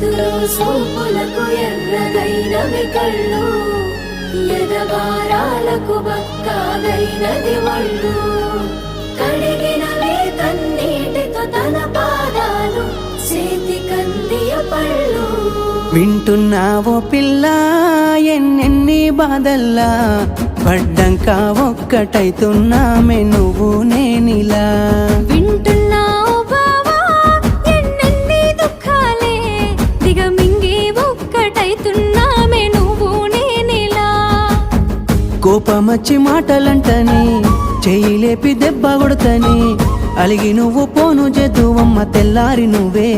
సూపులకు ఎర్రగైనవి కళ్ళు ఎదగారాలకు బక్కాగైనది వాళ్ళు. కడిగినవే కన్నీటితో తన పాదాలు చేతి కందియ పళ్ళు. వింటున్నావో పిల్ల ఎన్నెన్ని బాధల్లా పడ్డంకా ఒక్కటైతున్నామే నువ్వు నేనిలా కోపమచ్చి మాటలంటని చెయ్యి లేపి దెబ్బ కొడతని అలిగి నువ్వు పోను చేతువమ్మ తెల్లారి నువ్వే.